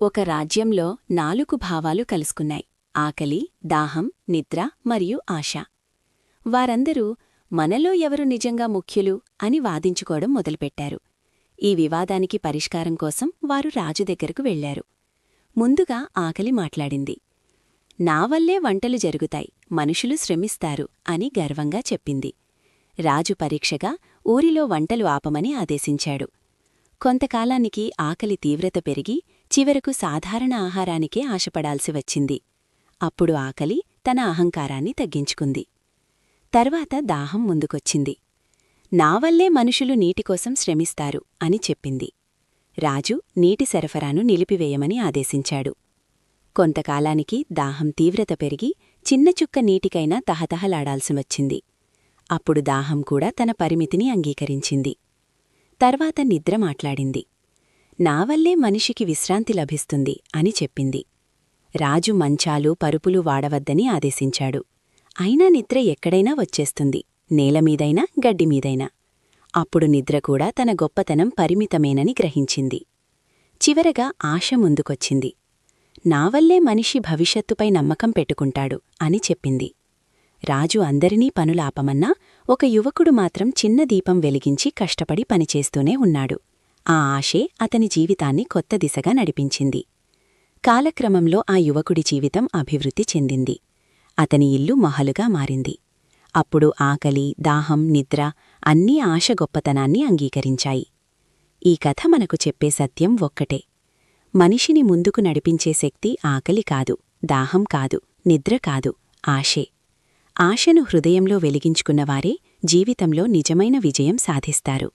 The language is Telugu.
ఒక రాజ్యంలో నాలుగు భావాలు కలుసుకున్నాయి. ఆకలి దాహం నిద్ర మరియు ఆశ. వారందరూ మనలో ఎవరు నిజంగా ముఖ్యులు అని వాదించుకోవడం మొదలుపెట్టారు. ఈ వివాదానికి పరిష్కారం కోసం వారు రాజు దగ్గరకు వెళ్ళారు ముందుగా ఆకలి మాట్లాడింది. నా వల్లే వంటలు జరుగుతాయి మనుషులు శ్రమిస్తారు అని గర్వంగా చెప్పింది. రాజు పరీక్షగా ఊరిలో వంటలు ఆపమని ఆదేశించాడు. కొంతకాలానికి ఆకలి తీవ్రత పెరిగి చివరకు సాధారణ ఆహారానికే ఆశపడాల్సి వచ్చింది. అప్పుడు ఆకలి తన అహంకారాన్ని తగ్గించుకుంది. తర్వాత దాహం ముందుకొచ్చింది. నావల్లే మనుషులు నీటికోసం శ్రమిస్తారు అని చెప్పింది. రాజు నీటి సరఫరాను నిలిపివేయమని ఆదేశించాడు. కొంతకాలానికి దాహం తీవ్రత పెరిగి చిన్న చుక్క నీటికైనా తహతహలాడాల్సి వచ్చింది. అప్పుడు దాహం కూడా తన పరిమితిని అంగీకరించింది. తర్వాత నిద్ర మాట్లాడింది. నావల్లే మనిషికి విశ్రాంతి లభిస్తుంది అని చెప్పింది. రాజు మంచాలు పరుపులు వాడవద్దని ఆదేశించాడు. అయినా నిద్ర ఎక్కడైనా వచ్చేస్తుంది. నేలమీదైనా గడ్డిమీదైనా అప్పుడు నిద్ర కూడా తన గొప్పతనం పరిమితమేనని గ్రహించింది. చివరగా ఆశ ముందుకొచ్చింది. నావల్లే మనిషి భవిష్యత్తుపై నమ్మకం పెట్టుకుంటాడు అని చెప్పింది. రాజు అందరినీ పనులాపమన్నా ఒక యువకుడు మాత్రం చిన్న దీపం వెలిగించి కష్టపడి పనిచేస్తూనే ఉన్నాడు. ఆ ఆశే అతని జీవితాన్ని కొత్త దిశగా నడిపించింది. కాలక్రమంలో ఆ యువకుడి జీవితం అభివృద్ధి చెందింది. అతని ఇల్లు మహలుగా మారింది. అప్పుడు ఆకలి దాహం నిద్ర అన్నీ ఆశ గొప్పతనాన్ని అంగీకరించాయి. ఈ కథ మనకు చెప్పే సత్యం ఒక్కటే. మనిషిని ముందుకు నడిపించే శక్తి ఆకలి కాదు దాహం కాదు నిద్ర కాదు ఆశే. ఆశను హృదయంలో వెలిగించుకున్నవారే జీవితంలో నిజమైన విజయం సాధిస్తారు.